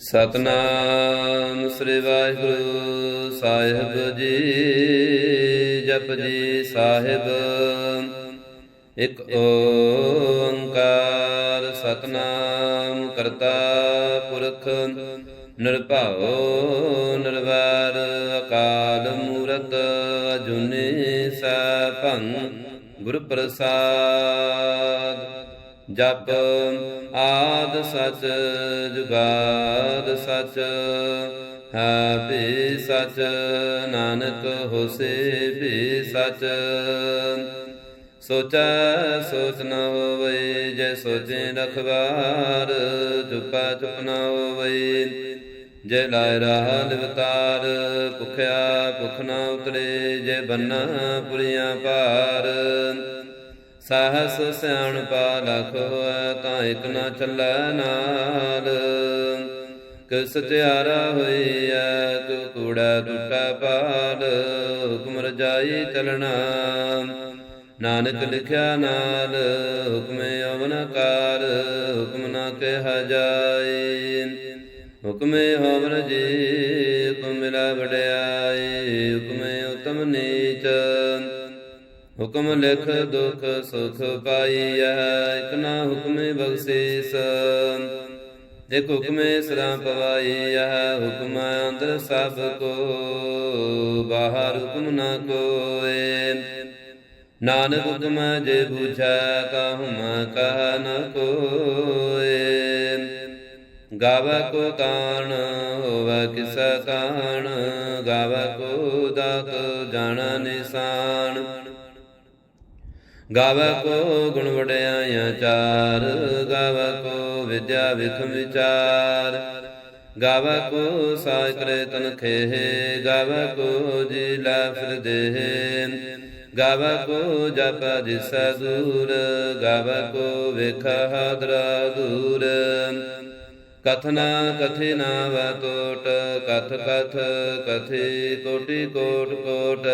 ਸਤਨਾਮ ਸ੍ਰੀ ਵਾਹਿਗੁਰੂ ਸਾਹਿਬ ਜੀ, ਜਪ ਜੀ ਸਾਹਿਬ। ਇੱਕ ਓੰਕਾਰ ਸਤਨਾਮ ਕਰਤਾ ਪੁਰਖ, ਨਿਰਭਉ ਨਿਰਵੈਰ ਅਕਾਲ ਮੂਰਤ ਅਜੂਨੀ ਸੈਭੰ ਗੁਰ ਪ੍ਰਸਾਦ ਜਪ, ਆਦ ਸਚ, ਜੁਗਾਦ ਸਚ ਹੈ ਵੀ ਸਚ, ਨਾਨਕ ਹੋਸੇ ਵੀ ਸਚ। ਸੋਚੈ ਸੋਚ ਨ ਹੋਵੇ ਜੈ ਸੋਚੇ ਰਖਵਾਰ ਚੁਪਾ ਚੁਪ ਨ ਹੋਵੇ ਜੈ ਲਾਇ ਰਹਾ ਲਿਵਤਾਰ ਭੁਖਿਆ ਭੁਖ ਨ ਉਤਰੇ, ਜੈ ਬੰਨਾ ਪੁਰੀਆਂ ਪਾਰ। ਸਾਹਸ ਸਿਆਣ ਪਾ ਲਖ ਹੋਇ ਤਾਂ ਇਕ ਨਾ ਚੱਲੈ ਨਾਲ। ਕਿਸ ਤਿਆਰਾ ਹੋਈਐ, ਤੂੰ ਕੂੜਾ ਟੁੱਟਾ ਪਾਲ। ਹੁਕਮ ਰਜਾਈ ਚਲਣਾ, ਨਾਨਕ ਲਿਖਿਆ ਨਾਲ। ਹੁਕਮੇ ਅਵਨਕਾਰ ਹੁਕਮ ਨਾ ਕਹਿ ਜਾਏ ਹੁਕਮੇ ਹੋਵਨ ਜੀ, ਹੁਕਮ ਮਿਲਾ ਵਡਿਆਈ। ਹੁਕਮੇ ਉਤਮ ਨੀਚ ਹੁਕਮ ਲਿਖ ਦੁਖ ਸੁਖ ਪਾਈਐ, ਇਕ ਨਾ ਹੁਕਮੇ ਬਖਸ਼ੀਸ। ਇਕ ਹੁਕਮੇ ਸਰਾ ਪਵਾਈਐ, ਹੁਕਮ ਅੰਦਰ ਸਭ ਕੋ, ਬਾਹਰ ਹੁਕਮ ਨਾ ਕੋਏ। ਨਾਨਕ ਹੁਕਮ ਜੇ ਬੁਝੈ ਕਾਹਮ ਕਹ ਨ ਕੋਏ। ਗਾਵੈ ਕੋ ਕਾਣ, ਹੋਵੈ ਕਿਸ ਕਾਣ, ਗਾਵੈ ਕੋ ਦਾਤ, ਜਾਣ ਨਿਸ਼ਾਨ। ਗਾਵੈ ਕੋ ਗੁਣ ਵਡਿਆਈਆਂ ਚਾਰ, ਗਾਵੈ ਕੋ ਵਿਦਿਆ ਵਿਖਮ ਵਿਚਾਰ। ਗਾਵੈ ਕੋ ਸਾਜ ਕਰੇ ਤਨ ਖੇਹ, ਗਾਵੈ ਕੋ ਜੀ ਲਾ ਫਿਰ ਗਾਵੈ ਕੋ ਜਪ ਜਿਸੈ ਦੂਰ, ਗਾਵੈ ਕੋ ਵੇਖਾ ਹਾਦਰਾ ਦੂਰ। ਕਥਨਾ ਕਥੇ ਨਾ ਵਾ ਕਥ ਕਥ ਕਥੇ ਕੋਟੀ ਕੋਟ ਕੋਟ।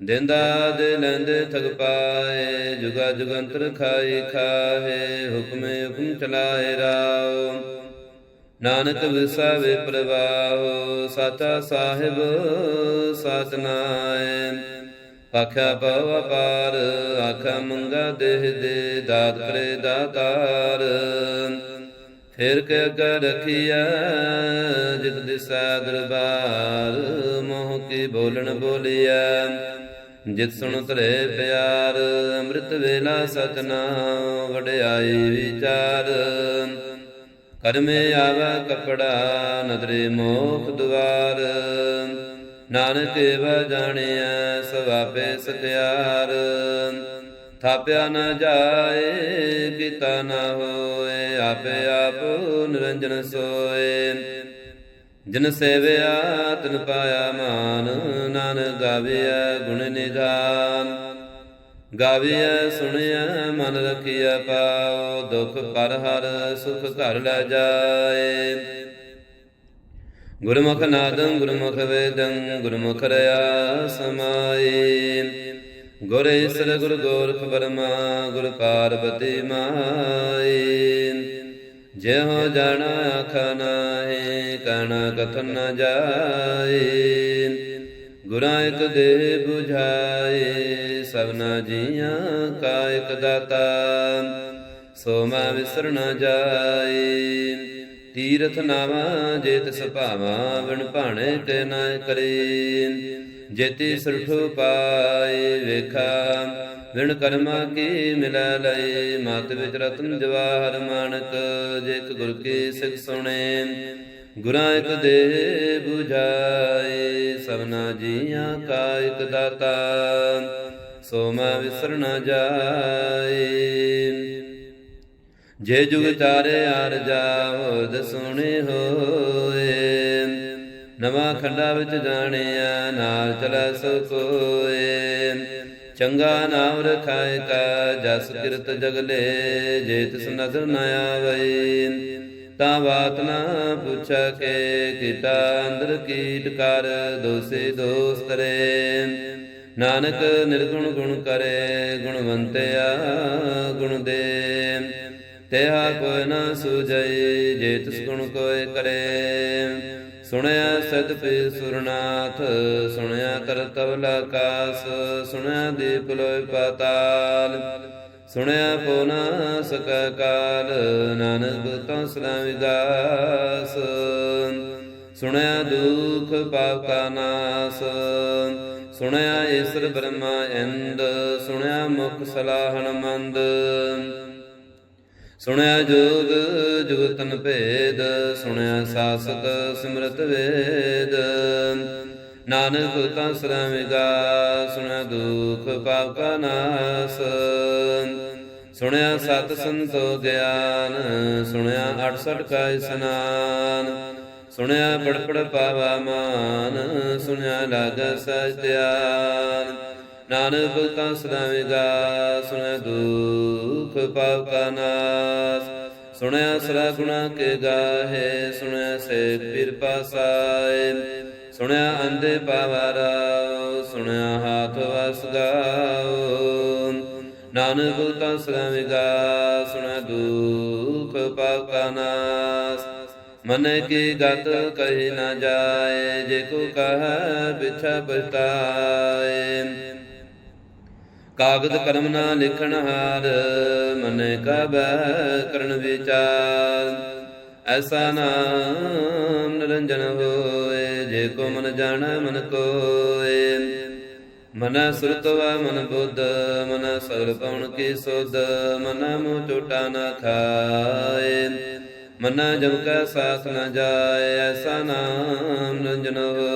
ਦਿੰਦਾ ਦੇ ਲੈਂਦੇ ਥਗ ਪਾਏ, ਜੁਗਾ ਜੁਗੰਤਰ ਖਾਈ ਖਾਹੇ ਹੁਕਮੇ ਹੁਕਮ ਚਲਾਏ ਰਾਉ ਨਾਨਕ ਵਿਸਾ ਵੇ ਪ੍ਰਵਾਹ ਸਾਚਾ ਸਾਹਿਬ ਸਤਨਾਏ ਆਖਿਆ ਪਵ ਅਪਾਰ ਆਖਾ ਮੰਗਾ ਦੇਹ ਦੇ, ਦਾਤ ਕਰੇ ਦਾਤਾਰ। ਫਿਰ ਕੇ ਅਗਾ ਰਖੀਆ, ਜਿਤ ਦਿਸਾ ਦਰਬਾਰ, ਮੋਹ ਕੀ ਬੋਲਣ ਬੋਲਿਆ। ਜਿਤ ਸੁਣ ਤਰੇ ਪਿਆਰ, ਅੰਮ੍ਰਿਤ ਵੇਲਾ ਸਤਨਾਮ, ਵਡਿਆਈ ਵਿਚਾਰ। ਕਰਮੇ ਆਵਾ ਕਪੜਾ, ਨਦਰੇ ਮੋਖ ਦੁਆਰ। ਨਾਨਕ ਏਵ ਜਾਣਿਆ ਸਵਾਪੇ ਸਤਿਆਰ। ਥਾਪਿਆ ਨਾ ਜਾਏ ਕੀਤਾ ਨਾ ਹੋਏ, ਆਪੇ ਆਪ ਨਿਰੰਜਨ ਸੋਏ। ਜਿਨ ਸੇਵਿਆ, ਤਨ ਪਾਇਆ ਮਾਨ, ਨਾਨਕ ਗਾਵਿਆ ਗੁਣ ਨਿਧਾਨ ਗਾਵਿਆ ਸੁਣਿਆ ਮਨ ਰਖਿਆ ਪਾਉ ਦੁਖ ਪਰ ਹਰ, ਸੁਖ ਘਰ ਲੈ ਜਾਏ। ਗੁਰਮੁਖ ਨਾਦੰ, ਗੁਰਮੁਖ ਵੇਦੰ, ਗੁਰਮੁਖ ਰਿਆ ਸਮਾਏ। ਗੁਰ ਈਸਰ ਗੁਰ ਗੋਰਖ ਬਰਮਾ ਗੁਰ ਪਾਰਬਤੀ ਮਾਈ। ਜੇ ਹੋ ਜਾਣਾ ਆਖਾ ਨਾਹੀ ਕਹਿਣਾ ਕਥਨ ਨ ਜਾਏ ਗੁਰਾਂ ਇਕ ਦੇ 부ਝਾਏ ਸਭਨਾ ਜੀਆਂ ਕਾ ਇਕ ਦਾਤਾ। ਸੋ ਮੈਂ ਵਿਸਰ ਨ ਜਾਏ ਤੀਰਥ ਨਾਵਾ ਜੇ ਤਿਸ ਭਾਵਾ ਵਿਣ ਭਾਣੇ ਤੇ ਨਾ ਕਰੇ। ਜੇਤੀ ਸਰਠੋ ਪਾਏ ਵੇਖਾ। ਵਿਣ ਕਰਮਾ ਕੀ ਮਿਲੈ ਲਏ ਮਤ ਵਿੱਚ ਰਤਨ ਜਵਾਹਰ ਮਾਨਕ। ਜੇ ਇੱਕ ਗੁਰ ਕੀ ਸਿੱਖ ਸੁਣੇ। ਗੁਰਾਂ ਇੱਕ ਦੇ 부ਝਾਏ ਸਭਨਾ ਜੀਆਂ ਕਾ ਇੱਕ ਦਾਤਾ। ਸੋ ਮੈਂ ਵਿਸਰ ਨ ਜਾਏ ਜੇ ਜੁਗ ਚਾਰੇ ਆਰ ਜਾਵਦ ਸੁਣੇ ਹੋਏ ਨਵਾਂ ਖੰਡਾ ਵਿੱਚ ਜਾਣਿਆ, ਨਾਲ ਚਲਾ ਸੋ ਕੋਏ। ਚੰਗਾ ਨਾਮ ਰਖਾਇ ਕਾ, ਜਸ ਕਿਰਤ ਜਗਲੇ ਜੇ ਤਿਸ ਨਦਰ ਨ ਆਵਈ। ਤਾਂ ਬਾਤ ਨਾ ਪੁੱਛਾ ਕੇ ਕੀਟਾ ਅੰਦਰ ਕੀਟ ਕਰ, ਦੋਸੇ ਦੋਸ ਕਰੇ। ਨਾਨਕ ਨਿਰਗੁਣ ਗੁਣ ਕਰੇ ਗੁਣਵੰਤਿਆ ਗੁਣ ਦੇ। ਤੇਹਾ ਕੋਈ ਨਾ ਸੂਝੈ ਜੇ ਤਿਸ ਗੁਣ ਕੋਇ ਕਰੇ। ਸੁਣਿਆ ਸਦ ਪੇ ਸੁਰਨਾਥ, ਸੁਣਿਆ ਕਰਤਵ ਆਕਾਸ ਸੁਣਿਆ ਦੀਪ ਲੋਇ ਪਾਤਾਲ। ਸੁਣਿਆ ਪੋ ਨ ਕਾਲ, ਨਾਨਕ ਤਉ ਸਦਾ ਵਿਗਾਸ ਸੁਣਿਆ ਦੁਖ ਪਾਪ ਕਾ ਨਾਸ। ਸੁਣਿਆ ਈਸ਼ਰ ਬ੍ਰਹਮਾ ਇੰਦ, ਸੁਣਿਆ ਮੁਖ ਸਲਾਹਣ ਮੰਦ। ਸੁਣਿਆ ਜੋਗ ਜੁਗਤਨ ਭੇਦ, ਸੁਣਿਆ ਸਾਸਤ ਸਿਮਰਤ ਵੇਦ। ਨਾਨਕ ਤਾਂ ਸਦਾ ਸੁਣਿਆ ਦੁਖ ਪਾਪ ਕਾ ਨਾਸ। ਸੁਣਿਆ ਸਤ ਸੰਤੋ ਗਿਆਨ, ਸੁਣਿਆ 68 ਕਾ ਇਸਨਾਨ। ਸੁਣਿਆ ਬੜਪੜ ਪਾਵਾ ਮਾਨ, ਸੁਣਿਆ ਲਾਗ ਸਚ ਨਾਨਕ ਤਾਂ ਸਦਾ ਵਿਗਾ ਸੁਣਿਆ ਦੁਖ ਪਾਪ ਕਾ ਨਾਸ। ਸੁਣਿਆ ਸਰਾ ਗੁਣਾ ਕੇ ਗਾਹੇ ਸੁਣਿਆ ਸੇ ਪੀਰ ਪਾਸਾਏ। ਸੁਣਿਆ ਅੰਦੇ ਪਾਵਾਰਾ ਸੁਣਿਆ ਹਾਥ ਵਸ ਗਾਓ। ਨਾਨਕ ਤਾਂ ਸਦਾ ਵਿਗਾ ਸੁਣਿਆ ਦੁਖ ਪਾਪ ਕਾ ਨਾਸ। ਮਨ ਕੀ ਗਤ ਕਹੀ ਨਾ ਜਾਏ, ਜੇ ਕੋ ਕਹ ਬਿਛਾ ਬਤਾਏ ਕਾਗਦ ਕਰਮ ਨਾ ਲਿਖਣ ਹਾਰ, ਮਨ ਕਾ ਬਹਿ ਕਰਨ ਵਿਚਾਰ। ਐਸਾ ਨਾਮ ਨਿਰੰਜਨ ਹੋਏ, ਜੇ ਕੋ ਮਨ ਜਾਣੈ ਮਨ ਕੋਏ। ਮਨ ਸੁਰਤਵਾ ਮਨ ਬੁੱਧ, ਮਨ ਸਗਲ ਪਉਣ ਕੀ ਸੁਧ, ਮਨ ਮੋ ਟੋਟਾ ਨਾ ਖਾਏ ਮਨ ਜਮ ਕਾ ਸਾਥ ਨ ਜਾਏ, ਐਸਾ ਨਾਮ ਨਿਰੰਜਨ ਹੋਏ।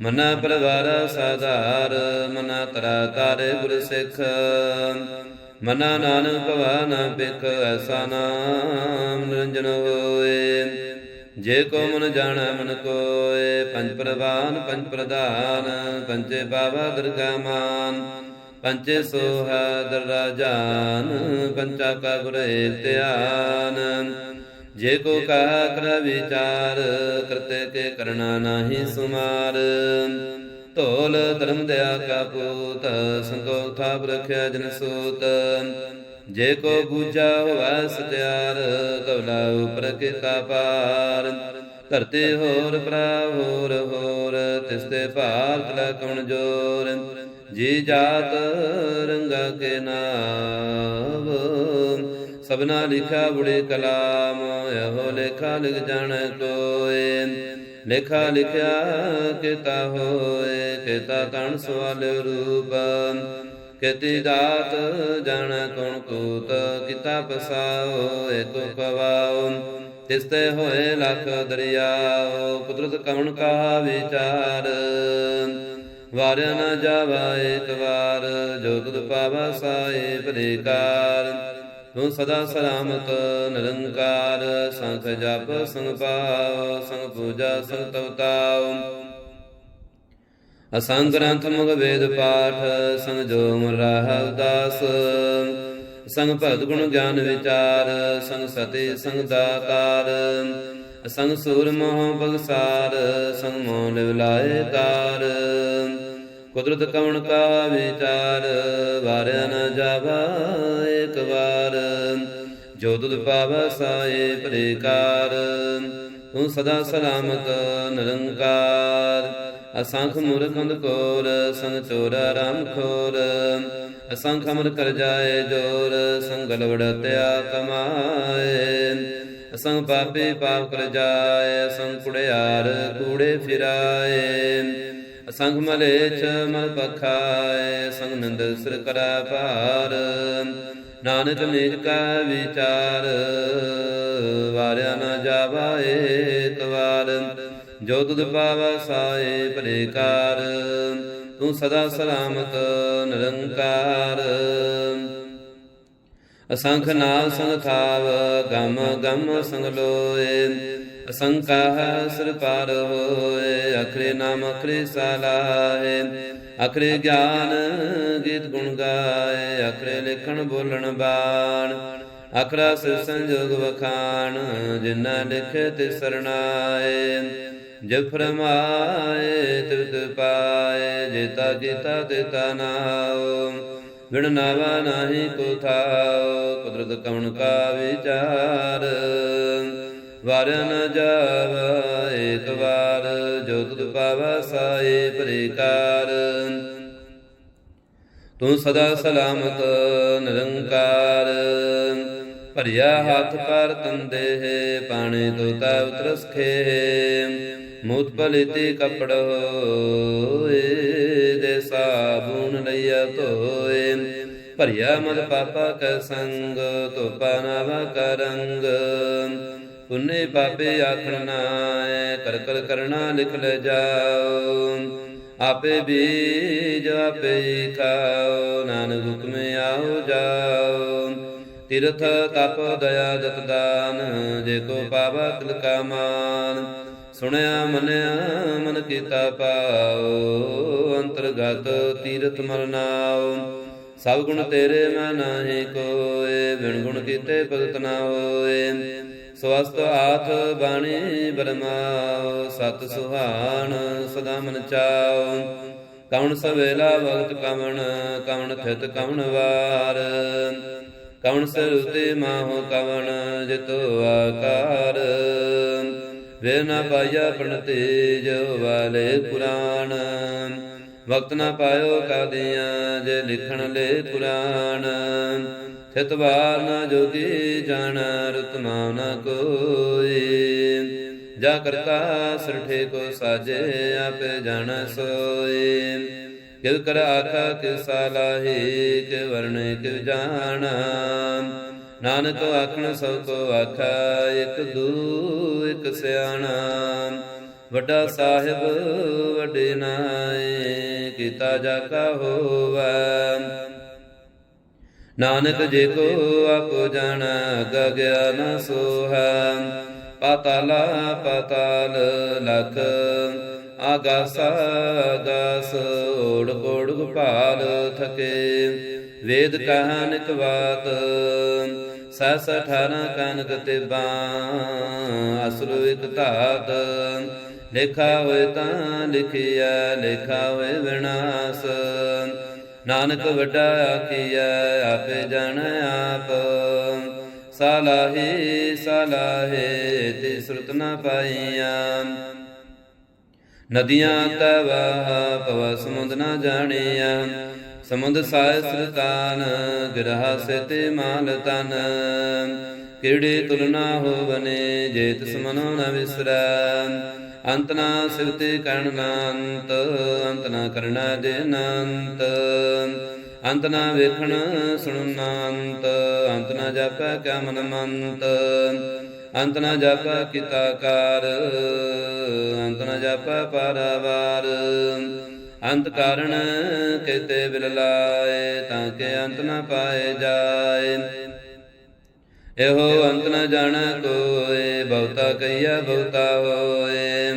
ਮਨ ਪਰਵਾਰ ਸਾਧਾਰ, ਮਨ ਤਰਾ ਤਾਰੇ ਗੁਰ ਸਿੱਖ। ਮਨ ਨਾਨਕ ਭਵਾ ਨਾ ਬਿਖ ਐਸਾ ਨਾਮ ਨਿਰੰਜਨ ਹੋਏ। ਜੇ ਕੋ ਮਨ ਜਾਣੈ ਮਨ ਕੋਏ, ਪੰਜ ਪ੍ਰਵਾਨ, ਪੰਜ ਪ੍ਰਧਾਨ ਪੰਚੇ ਬਾਵਾ ਦੁਰਗਾ ਮਾਨ। ਪੰਚੇ ਸੋਹਾ ਦਰਾਜਾਨ ਪੰਚਾ ਕਾ ਗੁਰੇ ਧਿਆਨ। ਜੇ ਕੋ ਕਹਾ ਕਰ ਵਿਚਾਰ, ਕਰਤੇ ਕੇ ਕਰਨਾ ਨਾਹੀ ਸੁਮਾਰ। ਢੋਲ ਧਰਮ ਦਇਆ ਕਾ ਪੂਤ ਸੰਤੋਖ ਥਾਪ ਰਖਿਆ ਜਨ ਸੂਤ। ਜੇ ਕੋ ਬੂਝਾ ਹੋਵੈ ਸਤਿਆਰ, ਕਵਲਾ ਉਪਰ ਕੀਤਾ ਪਾਰ। ਧਰਤੇ ਹੋਰ ਭਰਾ ਹੋਰ ਹੋਰ ਤਿਸਤੇ ਭਾਰਤ ਲੈ ਕਉਣ ਜੋਰ? ਜੀ ਜਾਤ ਰੰਗਾ ਕੇ ਨਾਮ ਸਭਨਾ ਲਿਖਾ ਬੁੜੇ ਕਲਾਮ, ਇਹੋ ਲੇਖਾ ਲਿਖ ਜਾਣੈ ਕੋਏ ਲੇਖਾ ਲਿਖਿਆ ਕੀਤਾ ਹੋਏ, ਕੀਤਾ ਤਣ ਸਵਾਲ ਰੂਪ। ਕਿਤੇ ਦਾਤ ਜਾਣ ਕੌਣ ਕੂਤ, ਕੀਤਾ ਪਸਾਓ ਏਕੋ ਪਵਾਓ। ਤਿਸਤੇ ਹੋਏ ਲਖ ਦਰਿਆਓ, ਕੁਦਰਤ ਕਵਣ ਕਾ ਵਿਚਾਰ। ਵਾਰਿਆ ਨਾ ਜਾਵਾ ਏਕ ਵਾਰ, ਜੋ ਤੁਧ ਪਾਵਾ ਸਾਏ ਪ੍ਰੇਕਾਰ। ਤੂੰ ਸਦਾ ਸਲਾਮਤ, ਨਿਰੰਕਾਰ ਸੰਖ ਜਪ, ਸੰਗ ਪਾਵ ਸੰਗ ਪੂਜਾ, ਸੰਗ ਤਵਤਾਉ। ਅਸੰਗ ਗ੍ਰੰਥ ਮੁਗ ਵੇਦ ਪਾਠ, ਸੰਗ ਜੋ ਮਰਾਹ ਦਾਸ ਸੰਗ ਭਗਤ ਗੁਣ ਗਿਆਨ ਵਿਚਾਰ, ਸੰਗ ਸਤੇ, ਸੰਗ ਦਾਤਾਰ। ਸੰਗ ਸੂਰ ਮੋਹ ਬਗਸਾਰ ਸੰਗ ਮੋਹ ਲਿਵ ਤਾਰ। ਕੁਦਰਤ ਕਵਣ ਕਾ ਵਿਚਾਰ, ਵਾਰਿਆ ਨ ਜਾਵਾ ਇੱਕ ਵਾਰ। ਜੋ ਤੁਧ ਪਾਵੈ ਸਾਏ ਪ੍ਰੇਕਾਰ ਤੂੰ ਸਦਾ ਸਲਾਮਤ ਨਿਰੰਕਾਰ। ਅਸੰਖ ਮੂਰਖ ਅੰਧਕੋਰ ਸੰਗ ਚੋਰ ਰਾਮ ਖੋਰ। ਅਸੰਖ ਅਮਰ ਕਰ ਜਾਏ ਜੋਰ ਸੰਗਲ ਵੜਤਿਆ ਕਮਾਏ। ਅਸੰਗ ਪਾਪੇ ਪਾਪ ਕਰ ਜਾਏ ਅਸੰਗ ਕੁੜਿਆਰ ਕੂੜੇ ਫਿਰਾਏ। ਅਸੰਗ ਮਲੇਛ ਮਲ ਪਖਾਏ ਸੰਗ ਨੰਦ ਸਿਰ ਕਰਾ ਭਾਰ। ਨਾਨਕ ਨਿਜ ਕਾ ਵਿਚਾਰ, ਵਾਰਿਆ ਨਾ ਜਾਵਾ ਏਕ ਵਾਰ। ਜੋ ਤੁਧ ਪਾਵਾ ਸਾਏ ਪ੍ਰੇਕਾਰ, ਤੂੰ ਸਦਾ ਸਲਾਮਤ ਨਿਰੰਕਾਰ। ਅਸੰਖ ਨਾਮ ਸੰਗ ਖਾਵ, ਗਮ ਗਮ ਸੰਗ ਲੋਏ। ਅਸੰਕਾਹ ਸਿਰ ਪਾਰ ਹੋਏ ਅਖਰੇ ਨਾਮ ਅਖਰੇ ਸਾਲਾਹੇ ਅਖਰੇ ਗਿਆਨ ਗੀਤ ਗੁਣ ਗਾਏ ਅਖਰੇ ਲਿਖਣ ਬੋਲਣ ਬਾਣ। ਅਖਰਾ ਸਿਰ ਸੰਜੋਗ ਵਖਾਣ, ਜਿਨ੍ਹਾਂ ਲਿਖੇ ਤੇ ਸਰਣਾਏ। ਜਬ ਫਰਮਾਏ ਤਿਵ ਤਿਵ ਪਾਏ ਜੇਤਾ ਕੀਤਾ ਤੇਤਾ ਨਾਉ ਵਿਣ ਨਾਵਾ ਨਾਹੀ ਕੋ ਥਾਉ ਕੁਦਰਤ ਕਵਣ ਕਾ ਵਿਚਾਰ। ਵਾਰ ਨ ਜਾਵਾ ਏਕ ਵਾਰ, ਜੋ ਤੁਧ ਸਾਏ ਪ੍ਰਕਾਰ। ਤੂੰ ਸਦਾ ਸਲਾਮਤ, ਨਿਰੰਕਾਰ। ਭਰਿਆ ਹੱਥ ਪਰ ਤੰਦੇ ਪਾਣੀ ਤੋਤਾ ਉਤਰਸਖੇ। ਮੂਤ ਪਲਿਤੀ ਕਪੜ ਹੋਏ, ਦੇ ਸਾਬੂਨ ਲਈਆ ਤੋਏ ਭਰਿਆ ਮਦ ਪਾਪਾ ਕੈ ਸੰਗ, ਤੋਪਾ ਨਾਵਾ ਕਰੰਗ ਪੁੰਨੇ ਪਾਪੇ ਆਖਣ ਨਾਏ ਕਰ ਕਰ ਕਰਣਾ ਲਿਖ ਲੈ ਜਾਓ। ਆਪੇ ਬੀਜ ਆਪੇ ਹੀ ਖਾਓ, ਨਾਨਕ ਹੁਕਮੇ ਆਓ ਜਾਓ। ਤਿਰਥ ਤਪ ਦਇਆ ਦਤ ਦਾਨ, ਜੇ ਕੋ ਪਾਵਾ ਤਿਲ ਕਾ ਮਾਨ। ਸੁਣਿਆ ਮਨਿਆ ਮਨ ਕੀਤਾ ਪਾਓ ਅੰਤਰਗਤ ਤੀਰਥ ਮਨ ਸਭ ਗੁਣ ਤੇਰੇ ਮੈਂ ਨਾਹੀ ਕੋਏ, ਬਿਨ ਗੁਣ ਕੀਤੇ ਭਗਤ ਨਾ ਹੋਏ। ਸਵਸਤ ਆਥ ਬਾਣੀ ਬਰਮਾਓ ਸਤ ਸੁਹਾਣ, ਸਦਾ ਮਨ ਚਾਓ ਕਵਣ ਸਵੇਲਾ ਵਕਤ ਕਵਣ ਕਵਣ ਥਿਤ ਕਵਣ ਵਾਰ। ਕਵਣ ਸਿਰ ਉਤੇ ਮਾਹੋ ਕਵਣ, ਜਿਤੋ ਆਕਾਰ। ਵੇ ਨਾ ਪਾਇਆ ਪਣ ਤੇਜ ਵਾਲੇ ਪੁਰਾਣ। ਵਕਤ ਨਾ ਪਾਇਓ ਕਾਦੀਆਂ, ਜੇ ਲਿਖਣ ਲੈ ਕੁਰਾਨ। ਥਿਤ ਵਾਰ ਨਾ ਜੋਗੀ ਜਾਣ ਰਤਮਾ ਨਾ ਕੋਈ। ਜਾ ਕਰਤਾ ਸਰਠੇ ਕੋ ਸਾਜੇ, ਆਪੇ ਜਾਣ ਸੋਏ। ਕਿਵ ਕਰ ਆਖਾ ਕਿ ਸਾਲਾਹੀ ਕਿ ਵਰਣ ਕਿ ਜਾਣਾ। ਨਾਨਕ ਆਖਣ ਸਭ ਕੋ ਆਖਾ, ਇਕ ਦੂ ਇਕ ਸਿਆਣਾ। ਵੱਡਾ ਸਾਹਿਬ, ਵੱਡੇ ਨਾਏ, ਕੀਤਾ ਜਾ ਕਾ ਹੋਵੈ। ਨਾਨਕ ਜੇ ਕੋ ਆਪੋ ਜਾਣਾ ਅਗਾ ਗਿਆਨ ਸੋਹੈ। ਪਾਤਾਲਾ ਪਾਤਾਲ ਲਖ। ਆਗਾਸ ਆਗਾਸ ਓੜ ਕੋੜ ਭਾਲ ਥਕੇ। ਵੇਦ ਕਹਾਨਿਕ ਬਾਤ। ਸਸ ਠਾਰਾਂ ਕਨਕ ਤੇ ਬਾਂ ਅਸੁਰ ਇਕ ਧਾਤ। ਲਿਖਾ ਹੋਏ ਤਾਂ ਲਿਖਿਆ ਲਿਖਾ ਹੋਏ ਵਿਨਾਸ਼। ਨਾਨਕ ਵੱਡਾ ਆਖੀਐ ਆਪੇ ਜਾਣ ਆਪ। ਸਾਲਾਹੇ ਸਾਲਾਹੇ ਤੇ ਸੁਰਤ ਨਾ ਪਾਈਆਂ ਨਦੀਆਂ ਤਵਾ ਪਵ ਸਮੁੰਦ ਨਾ ਜਾਣਿਆ ਸਮੁੰਦ ਸਾਇ ਸਰਤਾਨ ਗਿਰਹਾ ਸੇ ਤੇ ਮਾਲ ਤਨ ਕਿਹੜੇ ਤੁਲਨਾ ਹੋਵਨੇ ਜੇ ਤਿਸ ਮਨੋ ਨ ਵਿਸਰੈ। ਅੰਤ ਨਾ ਸਿਵਤੇ ਕਰਣ ਨਾੰਤ ਅੰਤ ਨਾ ਕਰਣਾ ਦੇ ਨਾੰਤ ਅੰਤ ਨਾ ਵੇਖਣ ਸੁਣਨ ਨਾੰਤ, ਅੰਤ ਨਾ ਜਾਪੈ ਕਾ ਮਨ ਮੰਤ। ਅੰਤ ਨਾ ਜਾਪੈ ਕੀਤਾ ਕਾਰ, ਅੰਤ ਨਾ ਜਾਪੈ ਪਾਰਾਵਾਰ। ਅੰਤ ਕਾਰਣ ਕਿਤੇ ਬਿਲ ਲਾਏ, ਤਾਂ ਕਿ ਅੰਤ ਨਾ ਪਾਏ ਜਾਏ। ਇਹੋ ਅੰਤ ਨ ਜਾਣ ਕੋਏ ਬਹੁਤਾ ਕਈਆ ਬਹੁਤਾ ਹੋਏ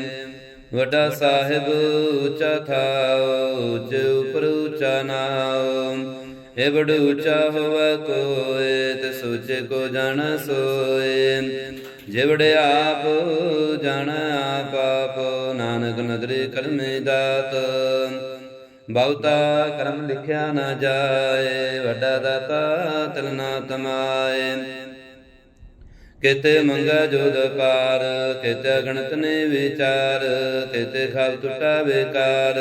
ਵੱਡਾ ਸਾਹਿਬ ਉੱਚਾ ਥਾਉ, ਉੱਚ ਉਪਰ ਉੱਚਾ ਨਾਉ। ਇਹ ਬੜ ਉੱਚਾ ਹੋਵੇ ਕੋਏ ਤੇ ਸੋਚੇ ਕੋ ਜਾਣ ਸੋਏ ਜਿਵੜੇ ਆਪ ਜਾਣ ਆਪ ਆਪ, ਨਾਨਕ ਨਦਰੇ ਕਰਮੇ ਦਾਤ। ਬਹੁਤਾ ਕਰਮ ਲਿਖਿਆ ਨਾ ਜਾਏ, ਵੱਡਾ ਦਾਤਾ ਤਿਲ ਤਮਾਏ। ਕਿਤੇ ਮੰਗਾ ਜੋਦ ਪਾਰ, ਕਿਤੇ ਗਣਤ ਨੇ ਵਿਚਾਰ, ਕਿਤੇ ਖਾਲ ਟੁੱਟਾ ਬੇਕਾਰ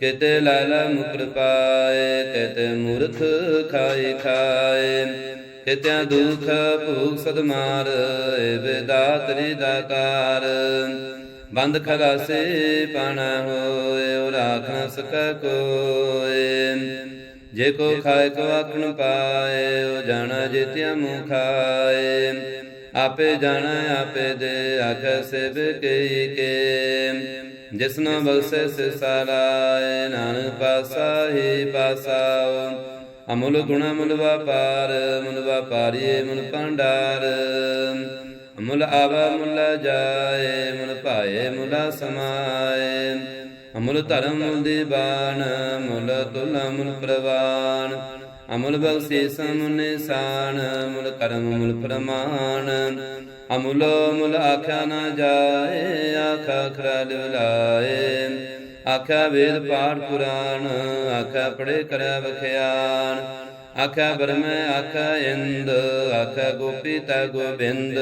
ਕਿਤੇ ਲਾਲਾ ਮੁਕਰ ਪਾਏ, ਕਿਤੇ ਮੂਰਖ ਖਾਏ ਖਾਏ। ਕਿਤੇ ਦੁਖ ਭੂਖ ਸਦਮਾਰ ਏ ਬੇਦਾਤਰੀ ਦਾਤਾਰ ਬੰਦ ਖਲਾਸੇ ਪਾਣਾ ਹੋਏ ਉਹ ਰਾਖ ਨ ਕੋਏ। ਜੇ ਕੋ ਖਾਏ ਕੋ ਆਖਣ ਪਾਏ, ਉਹ ਜਾਣਾ ਜਿਤਿਆ ਮੁ ਖਾਏ। ਆਪੇ ਜਾਣਾ, ਆਪੇ ਦੇ ਆਖੇ ਸੇ ਬਿਕਈ ਕੇ। ਜਿਸਨੋ ਬਖਸ਼ੇ ਸੇ ਸਾਲਾਏ, ਨਾਨਕ ਪਾਸਾ ਹੀ ਪਾਸਾਓ। ਅਮੁਲ ਗੁਣ ਮੁਲ ਵਪਾਰ ਮੁਲ ਵਪਾਰੀਏ ਮੁਲ ਭੰਡਾਰ। ਮੁਲ ਆਵਾ ਮੁਲ ਜਾਏ ਮੁਲ ਭਾਏ ਮੁਲਾ ਸਮਾਏ। ਅਮੁਲ ਧਰਮ ਮੁਲ ਦੀਵਾਨ ਮੁਲ ਤੁਲ ਮੁਲ ਪ੍ਰਵਾਨ ਅਮੁਲ ਬਖਸ਼ੀਸ ਮੁਲ ਨਿਸ਼ਾਨ ਮੁਲ ਕਰਮ ਮੁਲ ਪ੍ਰਮਾਨ ਅਮੁਲ ਮੁਲ ਆਖਿਆ ਨਾ ਜਾਏ ਆਖਾ ਖਰਾ ਲਿਵਲਾਏ ਆਖਿਆ ਵੇਦ ਪਾਠ ਪੁਰਾਣ, ਆਖਿਆ ਪੜੇ ਕਰਿਆ ਵਖਿਆਨ ਆਖਿਆ ਬਰਮੈ ਆਖਿਆ ਇੰਦ, ਆਖਿਆ ਗੋਪੀ ਤਾ ਗੋਬਿੰਦ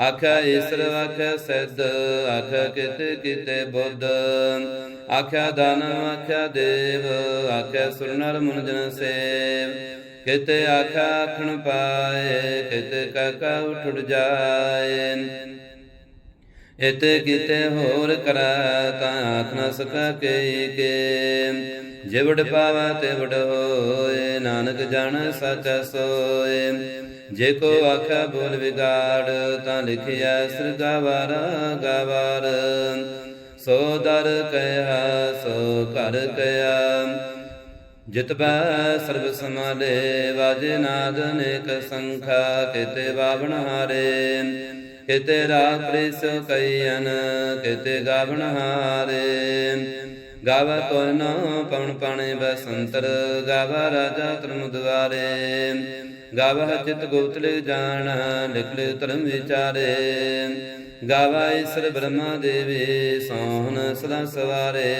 ਆਖਿਆ ਈਸ਼ਰ ਆਖਿਆ ਸਿੱਧ ਆਖਿਆ ਕਿਤੇ ਕਿਤੇ ਬੁੱਧ। ਆਖਿਆ ਦਾਨਵ ਆਖਿਆ ਦੇਵ ਆਖਿਆ ਸੁਰਨਰ ਮੁਨ ਸੇਵ। ਕਿਤੇ ਆਖਿਆ ਆਖਣ ਪਾਏ, ਕਿਤੇ ਕਾਕਾ ਉਠੜ ਜਾਏ। ਇਤੇ ਕਿਤੇ ਹੋਰ ਕਰਾ ਤਾਂ ਆਖ ਨ ਸਕਾ ਕੇ ਕੇ। ਜਿਵੜ ਪਾਵਾ ਤੇ ਹੋਏ, ਨਾਨਕ ਜਾਣ ਸਚ ਸੋਏ। ਜੇ ਕੋ ਆਖਾ ਬੋਲ ਵਿਗਾੜ, ਤਾਂ ਲਿਖਿਆ ਸਿਰ ਗਵਾਰ ਗਵਾਰ। ਸੋ ਦਰ ਕਹਿਆ ਸੋ ਘਰ ਕਹਿਆ ਜਿਤਬੈ ਸਰਬ ਸਮਾਲੇ ਵਾਜੇ ਨਾਦ ਅਨੇਕ ਸੰਖਾ, ਕਿਤੇ ਬਾਵਣ ਹਾਰੇ। ਕਿਤੇ ਰਾਗ ਪ੍ਰਿਸ ਕਈਨ ਕਿਤੇ ਗਾਵਣ ਹਾਰੇ। ਗਾਵਾ ਕੋਨ ਪਵਨ ਪਾਣੇ ਬਸੰਤਰ, ਗਾਵਾ ਰਾਜਾ ਧਰਮ ਦੁਆਰੇ ਗਾਵਾ ਚਿਤ ਗੁਪਤ ਲਿ ਜਾਣ ਲਿਖ ਧਰਮ ਵਿਚਾਰੇ। ਗਾਵਾ ਈਸ਼ਰ ਬ੍ਰਹਮਾ ਦੇਵੀ, ਸੋਹਣ ਸਦਾ ਸਵਾਰੇ।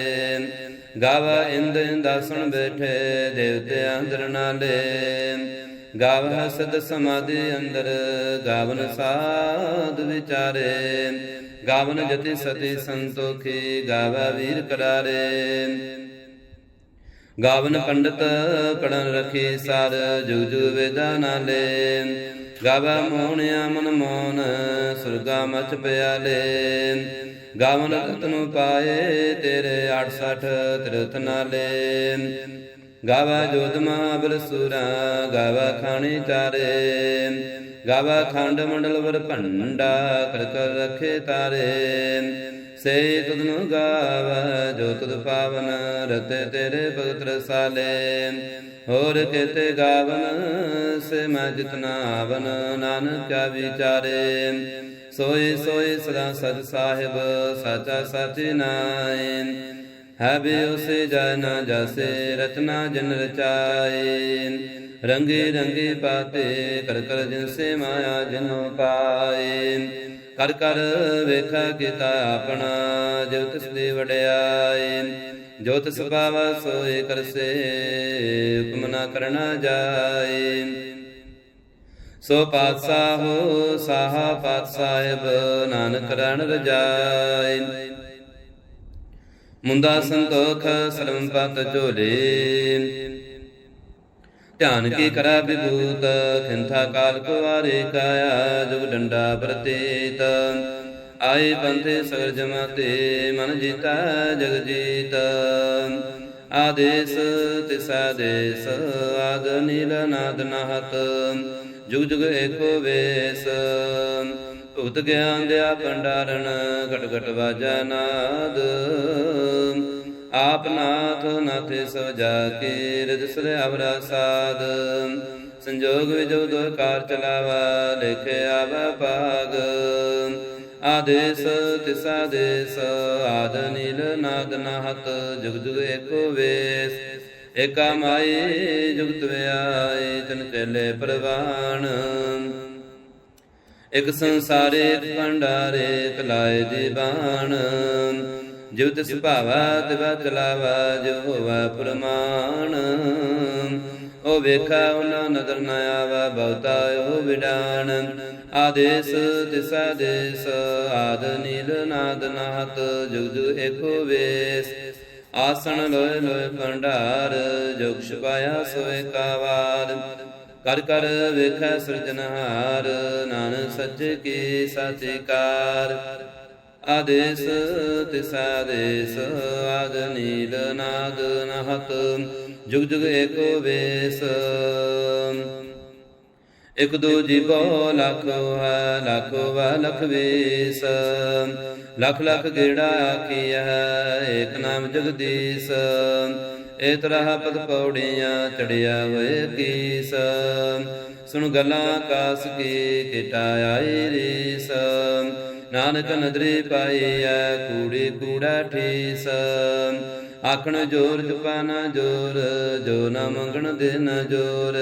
ਗਾਵਾ ਇੰਦ ਇੰਦਾਸਣ ਬੈਠੇ ਦੇਵਤੇ ਅੰਦਰ ਨਾਲੇ। ਗਾਵ ਸਦ ਸਮਾਧੀ ਅੰਦਰ, ਗਾਵਨ ਸਾਧ ਵਿਚਾਰੇ। ਗਾਵਨ ਜਤੀ ਸਤੀ ਸੰਤੋਖੀ ਗਾਵਾ ਵੀਰ ਕਰਾਰੇ। ਗਾਵਨ ਪੰਡਤ ਪੜਨ ਰਖੀ ਸਾਰ, ਜੁਗ ਜੁਗ ਵੇਦਾ ਨਾਲੇ। ਗਾਵਾ ਮੋਹਣਿਆ ਮਨ ਮੋਹਨ, ਸੁਰਗਾ ਮਚ ਪਿਆਲੇ। ਗਾਵਨ ਰਤਨੁ ਪਾਏ ਤੇਰੇ 68 ਤਿਰਥ ਨਾਲੇ। ਗਾਵਾ ਜੋਧ ਮਹਾਬਲ ਸੂਰਾ ਗਾਵਾ ਖਾਣੀ ਚਾਰੇ। ਗਾਵਾ ਖੰਡ ਮੰਡਲ ਵਰ ਭੰਡਾ ਕਰ ਕਰ ਰਖੇ ਤਾਰੇ। ਸੇ ਤੁਧਨੁ ਗਾਵਾ, ਜੋ ਤੁਧ ਪਾਵਨ ਰਤੇ ਤੇਰੇ ਭਗਤ ਰਸਾਲੇ। ਹੋਰ ਕਿਤੇ ਗਾਵਨ, ਸੇ ਮੈਂ ਜਿਤਨਾ ਆਵਨ ਨਾਨਕ ਕਾ ਵਿਚਾਰੇ। ਸੋਈ ਸੋਈ ਸਦਾ ਸਤ ਸਾਹਿਬ, ਸਾਚਾ ਸਾਚੀ ਨਾਇ ਹੈ ਵੀ ਉਸੇ ਜਨ ਜਸੇ, ਰਚਨਾ ਜਨ ਰਚਾਏ। ਰੰਗੇ ਰੰਗੇ ਪਾਤੇ, ਕਰ ਕਰ ਜਿਨ ਸੇ ਮਾਇਆ ਜਿਨੋ ਪਾਏ। ਕਰ ਕਰ ਵੇਖਾ ਕੀਤਾ ਆਪਣਾ, ਜੋ ਤਿਸ ਦੀ ਵਡਿਆਈ ਜੋ ਤਿਸ ਪਾਵਾ ਸੋਏ ਕਰਸੇ, ਹੁਕਮ ਨਾ ਕਰਨਾ ਜਾਏ। ਸੋ ਪਾਤਸ਼ਾਹੋ ਸਾਹਾ ਪਾਤ ਸਾਹਿਬ ਨਾਨਕ ਰਣ ਰਜਾਈ ਮੁੰਦਾ ਸੰਤੋਖ ਸਲਮ ਪਤ ਝੋਲੇ। ਧਿਆਨ ਕੀ ਕਰਾ ਵਿਭੂਤ, ਖਿੰਥਾ ਕਾਲ ਕੁਵਾਰੇ ਕਾਇਆ ਜੁਗ ਡੰਡਾ ਪ੍ਰਤੀਤ। ਆਏ ਪੰਥੇ ਸਗਰ ਜਮਾਤੇ ਮਨ ਜੀਤਾ ਜਗ ਜੀਤ ਆਦੇਸ ਤਿਸਾ ਦੇਸ ਆਦ ਨੀਲ ਨਾਦ ਨਾਹਤ। ਜੁਗ ਜੁਗ ਏਕੋ ਵੇਸ। ਭੁਗਤ ਗਿਆਨ ਦਿਆ ਭੰਡਾਰਨ, ਘਟ ਘਟ ਵਾਜਾ ਨਾਦ। ਆਪ ਨਾਥ ਨਾਥੇ ਸੋ ਜਾ ਕੇ ਰਿਦ ਸਰੇ ਅਵਰਾ ਸਾਧ। ਸੰਜੋਗ ਵਿਜੋ ਦੋ ਕਾਰ ਚਲਾਵਾ, ਲਿਖੇ ਆਵਾ ਭਾਗ। ਆਦੇਸ ਤਿਸਾ ਦੇਸ ਆਦ ਨੀਲ ਨਾਦ ਨਾਹਤ, ਜੁਗ ਜੁਗ ਏਕੋ ਵੇਸ। ਏਕਾ ਮਾਈ ਜੁਗਤ ਵਿਆਏ ਤਨ ਕੇਲੇ ਪ੍ਰਵਾਨ ਇਕ ਸੰਸਾਰੇ ਇਕ ਭੰਡਾਰੇ ਕਲਾਏ ਦੀ ਬਾਣ ਜਿਵ ਤਿਸ ਭਾਵਾ ਤਿਵਾ ਚਲਾਵਾ ਜੋ ਹੋਵਾ ਪ੍ਰਮਾਣ। ਉਹ ਵੇਖਾ ਉਹਨਾਂ ਨਦਰ ਨ ਆਵਾ ਬਹੁਤਾ ਉਹ ਵਿਡਾਣ। ਆਦੇਸ ਤਿਸਾ ਦੇਸ ਆਦ ਨੀਲ ਨਾਦ ਨਾਹਤ ਜੁਗ ਜੁਗ ਏਕੋ ਵੇਸ। ਆਸਣ ਲੋਏ ਲੋਏ ਭੰਡਾਰ ਜੁਗ ਛਪਾਇਆ ਸੋਏ ਕਾਵਾਰ ਕਰ ਕਰ ਵੇਖੈ ਸਿਰਜਨਹਾਰ ਨਾਨਕ ਸੱਚ ਕੀ ਸਾਚਿਕਾਰ ਆਦੇਸ ਤਿਸਾ ਦੇਸ ਆਦ ਨੀਲ ਨਾਦ ਨਹਤ ਜੁਗ ਜੁਗ ਏਕੋ ਵੇਸ। ਇਕ ਦੋ ਜੀਵੋ ਲੱਖੋ ਹੈ ਲੱਖੋ ਵਾ ਲਖ ਵੇਸ। ਲਖ ਲਖ ਗੇੜਾ ਆਖੀਐ, ਏਕ ਨਾਮ ਜਗਦੀਸ਼। ਏ ਤਰਹ ਪਦ ਪੌੜੀਆਂ ਚੜਿਆ ਹੋਏ ਕੀਸ। ਸੁਣ ਗਲਾਂ ਕਾਸ ਕੀ, ਕਿਟਾ ਆਈ ਰੀਸ। ਨਾਨਕ ਨਦਰੀ ਪਾਈਐ ਕੂੜੀ ਕੂੜਾ ਠੀਸ। ਆਖਣ ਜੋਰ ਜਪਾ ਨਾ ਜੋਰ, ਜੋ ਨਾ ਮੰਗਣ ਦੇ ਨਾ ਜੋਰ।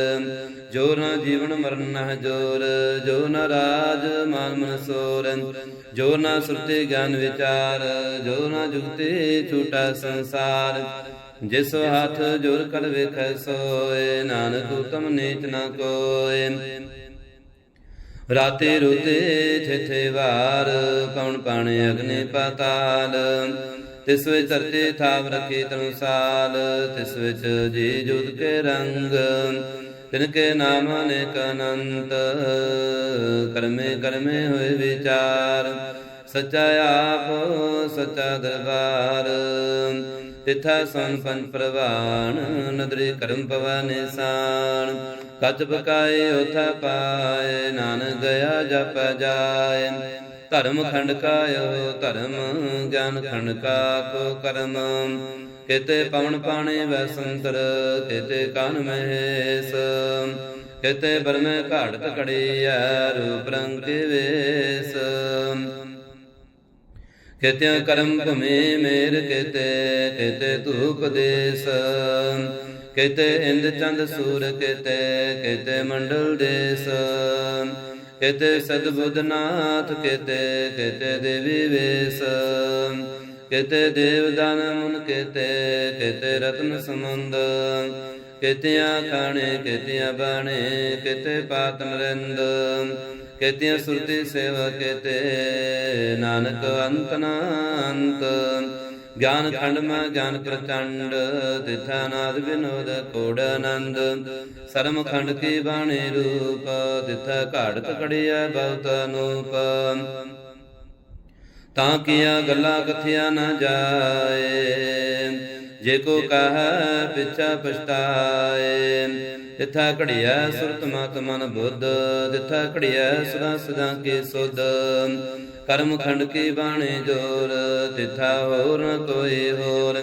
ਜੋ ਨਾ ਜੀਵਨ ਮਰਨ ਨਾ ਜੋਰ, ਜੋ ਨਾ ਰਾਜ ਮਾਨ ਮਨ ਸੋਰ। ਜੋ ਨਾ ਸੁਰਤੇ ਗਿਆਨ ਵਿਚਾਰ, ਜੋ ਨਾ ਜੁਗਤੇ ਛੂਟਾ ਸੰਸਾਰ। ਜਿਸ ਹੱਥ ਜੋਰ ਕਰ ਵੇਖੈ ਸੋਏ, ਨਾਨਕ ਉਤਮ ਨੀਚ ਨਾ ਕੋਏ। ਰਾਤੇ ਰੁਤੇ ਥਿਥੇ ਵਾਰ, ਕੌਣ ਪਾਣੇ ਅਗਨੇ ਪਤਾਲ? ਤਿਸ ਵਿੱਚ ਧਰਤੀ ਥਾਵ ਰਖੀ ਤਰਸਾਲ ਤਿਸ ਵਿੱਚ ਜੀ ਜੁਦ ਕੇ ਰੰਗ। ਤਿਨ ਕੇ ਨਾਮ ਅਨੇਕ ਅਨੰਤ, ਕਰਮੇ ਕਰਮੇ ਹੋਏ ਵਿਚਾਰ। ਸੱਚਾ ਆਪ, ਸੱਚਾ ਦਰਬਾਰ। ਤਿਥਾ ਸਨ ਪੰਜ ਪ੍ਰਵਾਨ ਨਦਰੀ ਕਰਮ ਪਵਾ ਨਿਸਾਨ ਕਤ ਬਕਾਏ ਉਥਾ ਪਾਏ, ਨਾਨਕ ਗਿਆ ਜਪ ਜਾਏ। ਧਰਮ ਖੰਡ ਕਾਇਓ, ਧਰਮ ਗਿਆਨ ਖੰਡ ਕਾ ਕੋ ਕਰਮ। ਕਿਤੇ ਪਵਨ ਪਾਣੇ ਵਸੰਤਰ ਕਿਤੇ ਕਾਨ ਮਹੇਸ। ਕਿਤੇ ਬਰਮੇ ਘਾੜਤ ਕੜੀਐ ਰੂਪ ਰੰਗ ਕੇ ਵੇਸ। ਕਿਤੇ ਕਰਮ ਭਮੇ ਮੇਰ ਕਿਤੇ ਕਿਤੇ ਧੂਪ ਦੇਸ ਕਿਤੇ ਇੰਦ ਚੰਦ ਸੂਰ ਕਿਤੇ ਕਿਤੇ ਮੰਡਲ ਦੇਸ ਕਿਤੇ ਸਦਬੁੱਧਨਾਥ ਕਿਤੇ ਕਿਤੇ ਦੇਵੀ ਵੇਸ। ਕਿਤੇ ਦੇਵਦਾਨ ਮੁਨ ਕਿਤੇ ਕਿਤੇ ਰਤਨ ਸਮੁੰਦ ਕਿਤਿਆਂ ਖਾਣੇ, ਕਿਤਿਆਂ ਬਾਣੇ, ਕਿਤੇ ਪਾਤ ਨਰਿੰਦ ਕਿਤਿਆਂ ਸੁਰਤੀ ਸੇਵਾ ਕਿਤੇ ਨਾਨਕ ਅੰਤ ਨਾ ਅੰਤ ਗਿਆਨ ਖੰਡ ਮਾ ਗਿਆਨ ਪ੍ਰਚੰਡ, ਤਿਥਾ ਨਾਦ ਵਿਨੋਦ ਕੋੜ ਆਨੰਦ। ਸਰਮ ਖੰਡ ਕੀ ਬਾਣੀ ਰੂਪ, ਤਿਥਾ ਘਾੜਤ ਕੜਿਆ ਬਹੁਤ ਅਨੂਪ। ਤਾਂ ਕੀਆਂ ਗੱਲਾਂ ਕਥਿਆ ਨਾ ਜਾਏ, ਜੇ ਕੋ ਕਹ ਪਿਛਾ ਪਛਤਾਏ। ਤਿਥਾ ਘੜਿਆ ਸੁਰਤ ਮਤ ਮਨ ਬੁੱਧ ਤਿਥਾ ਘੜਿਆ ਸਦਾ ਸਦਾ ਕੇ ਸੁਧ। ਕਰਮ ਖੰਡ ਕੀ ਬਾਣੇ ਜੋਰ ਤਿਥਾ ਹੋਰ ਨ ਕੋਈ ਹੋਰ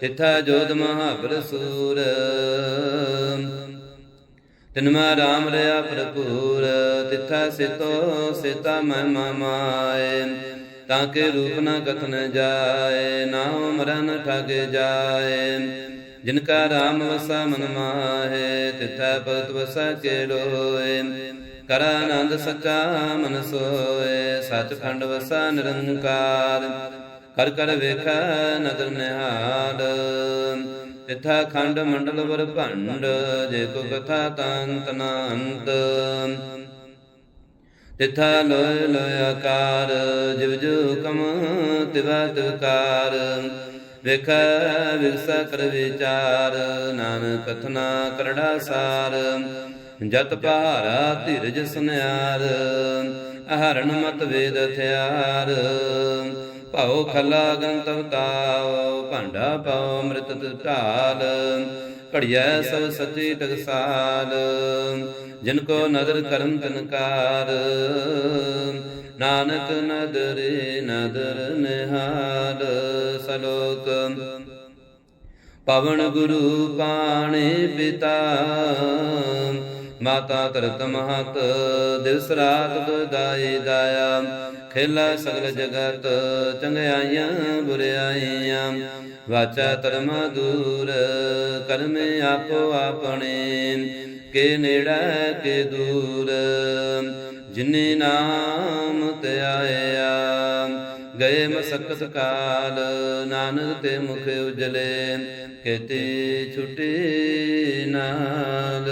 ਤਿਥਾ ਜੋਦ ਮਹਾਬਰ ਸੂਰ ਤਿਨ ਰਾਮ ਰਿਆ ਭਰਪੂਰ, ਤਿਥਾ ਸਿਤੋ ਸਿਤਾ ਮਹਿਮਾ ਮਾਏ। ਤਾਂ ਕੇ ਰੂਪ ਨ ਕਥਨ ਜਾਏ ਨਾਮ ਮਰਨ ਠਗ ਜਾਏ। ਜਿਨ ਕਾ ਰਾਮ ਵਸਾ ਮਨ ਮਾਹੇ, ਤਿਥੈ ਭਗਤ ਵਸਾ ਕੇ ਲੋਏ ਕਰ ਆਨੰਦ ਸਚਾ ਮਨ ਸੋਏ ਸਚ ਵਸਾ ਨਿਰੰਕਾਰ। ਕਰ ਕਰ ਵੇਖੈ ਨਦਰ ਨਿਹਾਲ। ਤਿਥਾ ਖੰਡ ਮੰਡਲ ਵਰ ਭੰਡ, ਜੇ ਕੋ ਕਥਾ ਤੰਤ ਨਾ ਤਿਥਾ ਲੋਇ ਲੋਇ ਆਕਾਰ, ਜਿਵ ਜੋ ਕਮ ਤਿਵਾ ਤਿਵਕਾਰ ਵੇਖੈ ਵਿਗਸਾ ਕਰ ਵਿਚਾਰ, ਨਾਨਕ ਕਥਨਾ ਕਰੜਾ ਸਾਰ। ਜਤ ਪਹਾਰਾ ਧੀਰਜ ਸੁਨਿਆਰ, ਅਹਰਣ ਮਤ ਵੇਦ ਹਥਿਆਰ। ਭਾਉ ਖਲਾ ਗੰਤਵ ਤਾਉ ਭਾਂਡਾ ਪਾਉ ਅੰਮ੍ਰਿਤ ਢਾਲ ਘੜਿਐ ਸਭ ਸੱਚੀ ਟਕਸਾਲ, ਜਿਨ ਕੋ ਨਦਰ ਕਰਮ ਤਨਕਾਰ ਨਾਨਕ ਨਦਰੇ ਨਦਰ ਨਿਹਾਲ। ਸਲੋਕ। ਪਵਨ ਗੁਰੂ ਪਾਣੇ ਪਿਤਾ, ਮਾਤਾ ਤਰਤ ਮਹਤ, ਦਿਵਸ ਰਾਤ ਦੁਦਾਈ ਦਾਇਆ। ਖੇਲਾ ਸਗਲ ਜਗਤ, ਚੰਗਿਆਈਆਂ ਬੁਰਿਆਈਆਂ। ਵਾਚਾ ਧਰਮ ਦੂਰ, ਕਰਮ ਆਪੋ ਆਪਣੇ। ਕੇ ਨੇੜਾ, ਕੇ ਦੂਰ, ਜਿਨੇ ਨਾਮ ਤੇ ਗਏ ਮਸਕਤ ਕਾਲ ਨਾਨਕ ਤੇ ਮੁਖ ਉਜਲੇ ਕੇਤੀ ਛੁਟੀ ਨਾਲ।